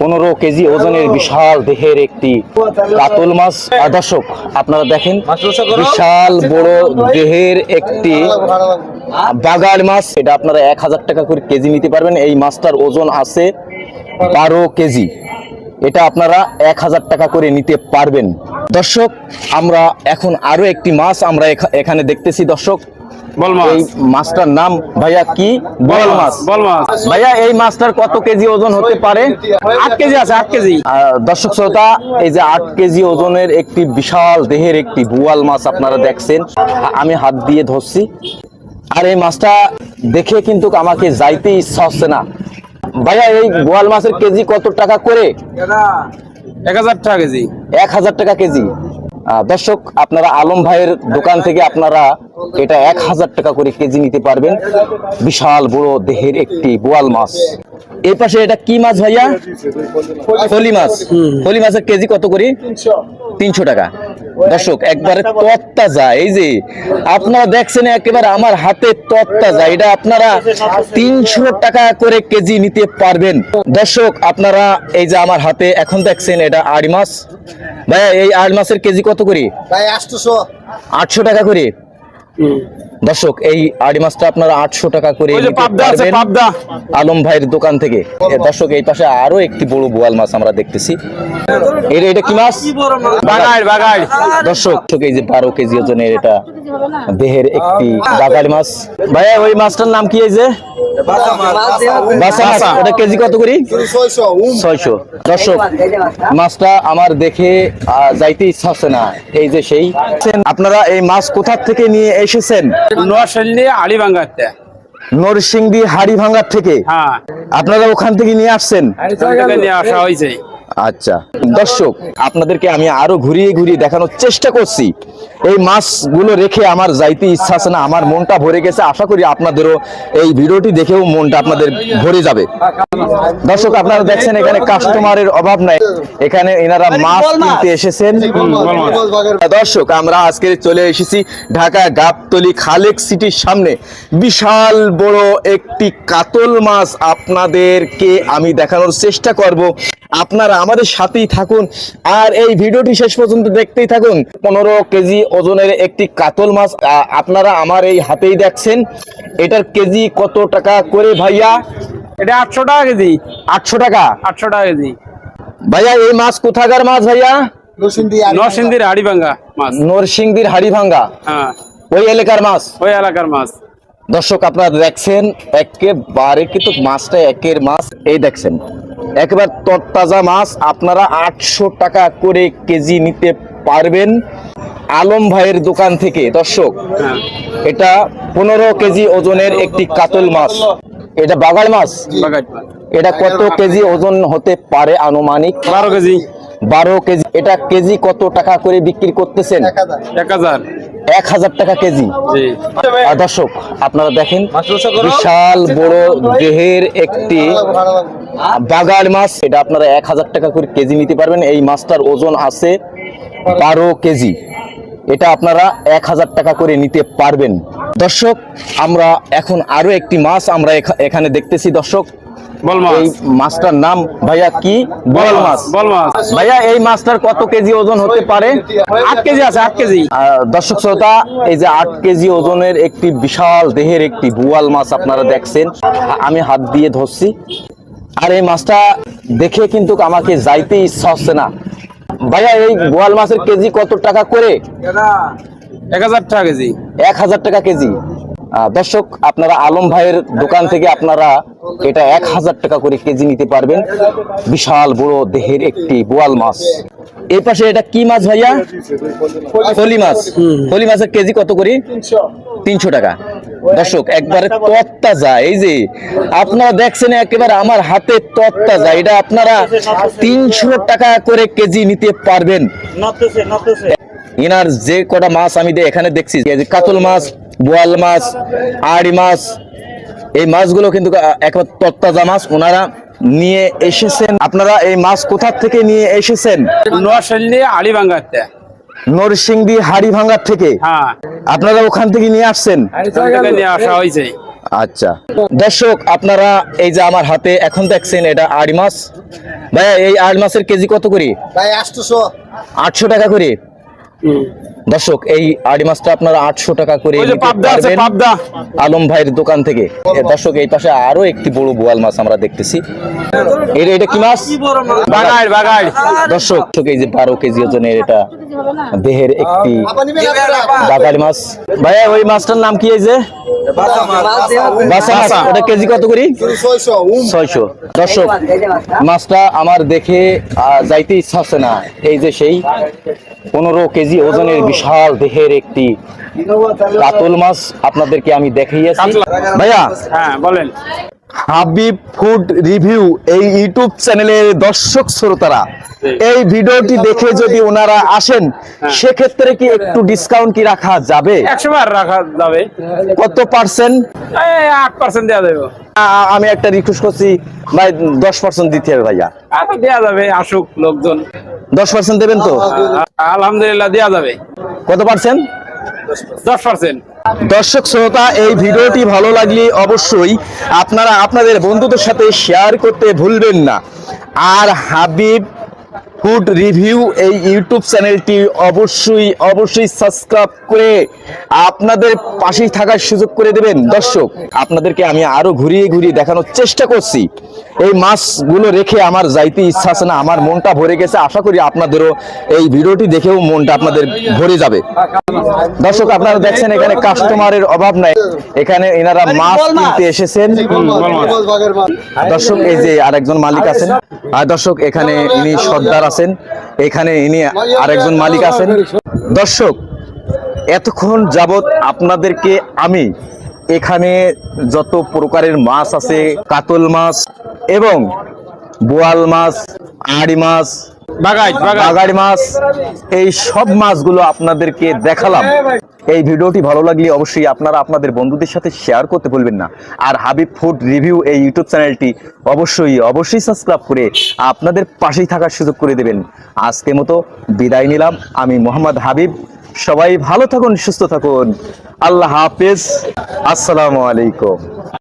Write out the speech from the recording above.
পনেরো কেজি ওজনের বিশাল দেহের একটি কাতল মাছ। দর্শক, আপনারা দেখেন, বিশাল বড় দেহের একটি বাগার মাছ। এটা আপনারা এক হাজার টাকা করে কেজি নিতে পারবেন। এই মাছটার ওজন আছে বারো কেজি। এটা আপনারা এক হাজার টাকা করে নিতে পারবেন। দর্শক, আমরা এখন আরও একটি মাছ আমরা এখানে দেখতেছি। দর্শক এই মাছটার নাম ভাইয়া কি? বল মাছ ভাইয়া এই মাছটার কত কেজি ওজন হতে পারে? আট কেজি আছে আট কেজি। দর্শক শ্রোতা এই যে আট কেজি ওজনের একটি বিশাল দেহের একটি বুয়াল মাছ আপনারা দেখছেন আমি হাত দিয়ে ধরছি। আর এই মাছটা দেখে কিন্তু আমাকে যাইতে ইচ্ছা হচ্ছে না। ভাইয়া এই বোয়াল মাছের কেজি কত টাকা করে? এক হাজার টাকা কেজি। এক হাজার টাকা কেজি। দর্শক আপনারা আলম ভাইয়ের দোকান থেকে আপনারা এটা এক হাজার টাকা করে কেজি নিতে পারবেন বিশাল বড় দেহের একটি বোয়াল মাছ এর পাশে এটা কি মাছ ভাইয়া ফলি মাছ ফলি মাছের কেজি কত করে তিনশো টাকা দর্শক একবারে তত্তাজা এই যে আপনারা দেখছেন একেবারে আমার হাতে তত্তাজা এটা আপনারা তিনশো টাকা করে কেজি নিতে পারবেন। দর্শক আপনারা এই যে আমার হাতে এখন দেখছেন এটা আড়ি মাস। ভাইয়া এই আড়ি মাছের কেজি কত করে? ভাই আটশো। টাকা করে। দর্শক এই আড়ি মাছটা আপনারা আটশো টাকা করে আলম ভাইয়ের দোকান থেকে। দর্শক এই পাশে আরও একটি বড় বোয়াল মাছ আমরা দেখতেছি। এটা এটা কি মাছ? দর্শক, এই যে বারো কেজি ওজনের এটা দেহের একটি বাগাড়ি মাছ। ভাইয়া ওই মাছটার নাম কি এই যে? বাসা মাছ ওটা কেজি কত করি? ছয়শো। দর্শক মাছটা আমার দেখে যাইতে ইচ্ছা হচ্ছে না। এই যে সেই। আপনারা এই মাছ কোথা থেকে নিয়ে এসেছেন? নোয়াশালী আলিবাঙ্গাতে নরসিংদী হাড়িভাঙ্গার থেকে? হ্যাঁ। আপনারা ওখান থেকে নিয়ে আসছেন? নিয়ে আসা হয়েছে। আচ্ছা দর্শক, আপনাদেরকে আমি আরও ঘুরিয়ে ঘুরিয়ে দেখানোর চেষ্টা করছি। এই মাছগুলো রেখে আমার যাইতে ইচ্ছা আছে না, আমার মনটা ভরে গেছে। আশা করি আপনাদেরও এই ভিডিওটি দেখেও মনটা আপনাদের ভরে যাবে। দর্শক আপনারা দেখছেন এখানে কাস্টমারের অভাব নাই। এখানে এনারা মাছ কিনতে এসেছেন। দর্শক আমরা আজকে চলে এসেছি ঢাকা গাবতলি খালেক সিটির সামনে। বিশাল বড় একটি কাতল মাছ আপনাদেরকে আমি দেখানোর চেষ্টা করব। আপনারা আমাদের সাথেই থাকুন। আর এই ভিডিওটি শেষ পর্যন্ত দেখতেই থাকুন। পনেরো কেজি ওজনের একটি কাতল মাছ আপনারা আমার এই হাতেই দেখছেন। এটার কেজি কত টাকা করে ভাইয়া? এটা আটশো টাকা কেজি। আটশো টাকা? আটশো টাকা কেজি। ভাইয়া এই মাছ কোথাকার মাছ ভাইয়া? নরসিংদীর হাড়িবাঙ্গা মাছ। নরসিংদীর হাড়িভাঙ্গা? হ্যাঁ। ওই এলাকার মাছ? ওই এলাকার মাছ। দর্শক আপনারা দেখছেন একেবারে কিন্তু মাছটা একের মাছ। এই দেখছেন একেবারে তরতাজা মাছ আপনারা আটশো টাকা করে কেজি নিতে পারবেন আলম ভাইয়ের দোকান থেকে। দর্শক হ্যাঁ। এটা পনেরো কেজি ওজনের একটি কাতল মাছ। এটা বাগাল মাছ? এটা কত কেজি ওজন হতে পারে আনুমানিক? বারো কেজি। বারো কেজি। এটা কেজি কত টাকা করে বিক্রি করতেছেন? এক হাজার। এক হাজার। টাকা কেজি। জি। দর্শক আপনারা দেখেন বিশাল বড় দেহের একটি বাগার মাছ। এটা আপনারা এক হাজার টাকা করে কেজি নিতে পারবেন। এই মাছটার ওজন আছে বারো কেজি। এটা আপনারা এক হাজার টাকা করে নিতে পারবেন। দর্শক আমরা এখন আরও একটি মাছ আমরা এখানে দেখতেছি। দর্শক এই মাছটার নাম ভাইয়া কি? বল মাছ বল মাছ। ভাইয়া এই মাছটার কত কেজি ওজন হতে পারে? আট কেজি আছে আট কেজি। দর্শক শ্রোতা এই যে আট কেজি ওজনের একটি বিশাল দেহের একটি বুয়াল মাছ আপনারা দেখছেন। আমি হাত দিয়ে ধরছি। আর এই মাছটা দেখে কিন্তু আমাকে যাইতে ইচ্ছা হচ্ছে না। ভাইয়া এই বোয়াল মাছের কেজি কত টাকা করে? এক হাজার টাকা কেজি। এক হাজার টাকা কেজি। দর্শক আপনারা আলম ভাইয়ের দোকান থেকে আপনারা এটা এক হাজার টাকা করে কেজি নিতে পারবেন। বিশাল বড় দেহের একটি বোয়াল মাছ। এই পাশে এটা কি মাছ ভাইয়া? ফলি মাছ। ফলি মাছের কেজি কত করে? তিনশো টাকা। দর্শক একবারে তত্তাজা। এই যে আপনারা দেখছেন একেবারে আমার হাতে তত্তাজা। এটা আপনারা তিনশো টাকা করে কেজি নিতে পারবেন। এনার যে কটা মাছ আমি এখানে দেখছি কাতল মাছ বোয়াল মাছ আড়ি মাছ এই মাছগুলো কিন্তু একেবারে তত্তাজা মাছ। ওনারা নিয়ে এসেছেন। আপনারা এই মাছ কোথা থেকে নিয়ে এসেছেন? নোয়াশালী আলিবাঙ্গাতে নরসিংদী হাড়িভাঙ্গার থেকে? হ্যাঁ। আপনারা ওখান থেকে নিয়ে আসছেন? নিয়ে আসা হয়েছে। আচ্ছা। দর্শক আপনারা এই যে আমার হাতে এখন দেখছেন এটা আড়ি মাছ। ভাইয়া এই আড়ি মাছের কেজি কত করে? ভাই আটশো টাকা করে। দর্শক এই আড়ি মাছটা আপনারা আটশো টাকা করে আলম ভাইয়ের দোকান থেকে। দর্শক এই পাশে আরও একটি বড় বোয়াল মাছ আমরা দেখতেছি। এটা এটা কি মাছ? বাগাই বাগাই দর্শক এই যে বারো কেজি ওজনের এটা দেহের একটি? বাগাড়ি মাছ। ভাইয়া ওই মাছটার নাম কি এই যে? বাসা মাছ ওটা কেজি কত করি? ছয়শো দর্শক মাছটা আমার দেখে যাইতে ইচ্ছা হচ্ছে না। এই যে সেই পনেরো কেজি ওজনের বিশাল দেহের একটি কাতল মাছ আপনাদেরকে আমি দেখাইয়াছি। ভাইয়া হ্যাঁ বলেন। হাবিব ফুড রিভিউ এই ইউটিউব চ্যানেলের দর্শক শ্রোতারা। এই ভিডিওটি দেখে যদি ওনারা আসেন সেক্ষেত্রে কি একটু ডিসকাউন্ট কি রাখা যাবে? একশো বার রাখা যাবে। কত পার্সেন্ট আট পার্সেন্ট দেওয়া যাবে। আমি একটা রিকোয়েস্ট করছি ভাই দশ পার্সেন্ট দিতে হবে ভাইয়া। আচ্ছা দেওয়া যাবে আসুক লোকজন। দশ পার্সেন্ট দেবেন তো? আলহামদুলিল্লাহ দেওয়া যাবে। কত পার্সেন্ট দশ পার্সেন্ট দর্শক শ্রোতা, এই ভিডিওটি ভালো লাগলে অবশ্যই আপনারা আপনাদের বন্ধুদের সাথে শেয়ার করতে ভুলবেন না। আর হাবিব ফুড রিভিউ এই ইউটিউব চ্যানেলটি অবশ্যই অবশ্যই সাবস্ক্রাইব করে আপনাদের পাশেই থাকার সুযোগ করে দেবেন। দর্শক আপনাদেরকে আমি আরও ঘুরিয়ে ঘুরিয়ে দেখানোর চেষ্টা করছি। এই মাছগুলো রেখে আমার যাইতে ইচ্ছা আছে না আমার মনটা ভরে গেছে। আশা করি আপনাদেরও এই ভিডিওটি দেখেও মনটা আপনাদের ভরে যাবে। দর্শক আপনারা দেখছেন এখানে কাস্টমারের অভাব নাই। এখানে এনারা মাছ কিনতে এসেছেন। দর্শক এই যে আরেকজন মালিক আছেন। আর দর্শক, এখানে ইনি সর্দার আছেন। এখানে ইনি আরেকজন মালিক আছেন। দর্শক, এতক্ষণ যাবৎ আপনাদেরকে আমি এখানে যত প্রকারের মাছ আছে, কাতল মাছ এবং বোয়াল মাছ, আড়ি মাছ বাগাড়ি মাছ, এই সব মাছগুলো আপনাদেরকে দেখালাম। এই ভিডিওটি ভালো লাগলে অবশ্যই আপনারা আপনাদের বন্ধুদের সাথে শেয়ার করতে ভুলবেন না। আর হাবিব ফুড রিভিউ এই ইউটিউব চ্যানেলটি অবশ্যই অবশ্যই সাবস্ক্রাইব করে আপনাদের পাশেই থাকার সুযোগ করে দেবেন। আজকে মতো বিদায় নিলাম। আমি মোহাম্মদ হাবিব। সবাই ভালো থাকুন, সুস্থ থাকুন। আল্লাহ হাফেজ। আসসালামু আলাইকুম।